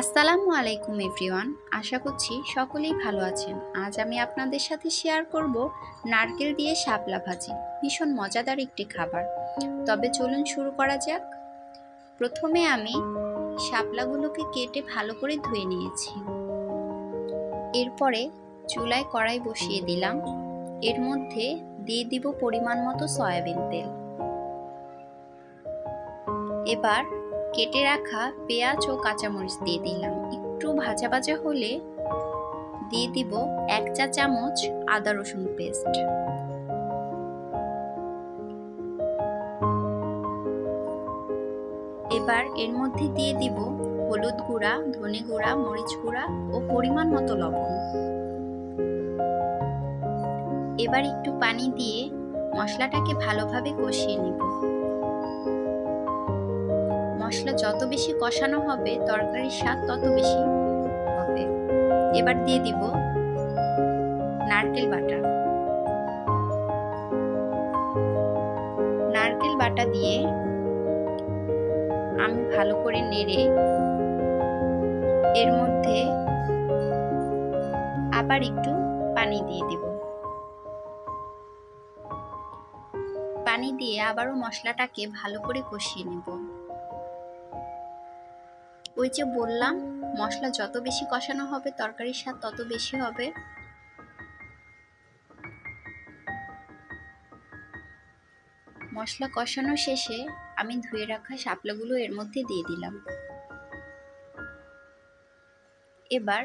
আসসালামু আলাইকুম এভরিওয়ান, আশা করছি সকলেই ভালো আছেন। আজ আমি আপনাদের সাথে শেয়ার করব নারকেল দিয়ে শাপলা ভাজি, ভীষণ মজাদার একটি খাবার। তবে চলুন শুরু করা যাক। প্রথমে আমি শাপলাগুলোকে কেটে ভালো করে ধুয়ে নিয়েছি। এরপরে চুলায় কড়াই বসিয়ে দিলাম। এর মধ্যে দিয়ে দিব পরিমাণ মতো সয়াবিন তেল। এবার কেটে রাখা পেঁয়াজ ও কাঁচামরিচ দিয়ে দিলাম। একটু ভাজা ভাজা হলে দিয়ে দিব এক চা চামচ আদা রসুন পেস্ট। এবার এর মধ্যে দিয়ে দিব হলুদ গুঁড়া, ধনে গুঁড়া, মরিচ গুঁড়া ও পরিমাণ মতো লবণ। এবার একটু পানি দিয়ে মশলাটাকে ভালোভাবে কষিয়ে নিব। মশলা যত বেশি কষানো হবে, তরকারির স্বাদ তত বেশি হবে। এবার দিয়ে দিব নারকেল বাটা। নারকেল বাটা দিয়ে আমি ভালো করে নেড়ে এর মধ্যে আবার একটু পানি দিয়ে দিব। পানি দিয়ে আবারও মশলাটাকে ভালো করে কষিয়ে নেব। ওই যে বললাম, মশলা যত বেশি কষানো হবে, তরকারির স্বাদ তত বেশি হবে। মশলা কষানো শেষে আমি ধুয়ে রাখা শাপলাগুলো এর মধ্যে দিয়ে দিলাম। এবার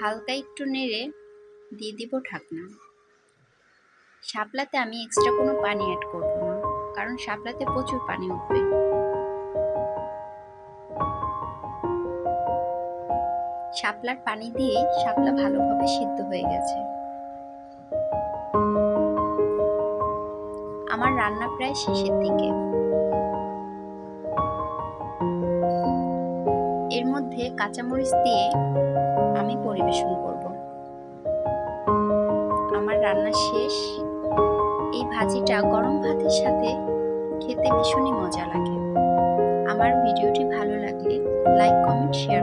হালকা একটু নেড়ে দিয়ে দিব ঢাকনা। শাপলাতে আমি এক্সট্রা কোনো পানি অ্যাড করব না, কারণ শাপলাতে প্রচুর পানি উঠবে। শাপলার পানি দিয়ে শাপলা ভালোভাবে সিদ্ধ হয়ে গেছে। আমার রান্না প্রায় শেষের দিকে। এর মধ্যে কাঁচামরিচ দিয়ে আমি পরিবেশন করব। আমার রান্না শেষ। এই ভাজিটা গরম ভাতের সাথে খেতে ভীষণই মজা লাগে। আমার ভিডিওটি ভালো লাগলে লাইক, কমেন্ট, শেয়ার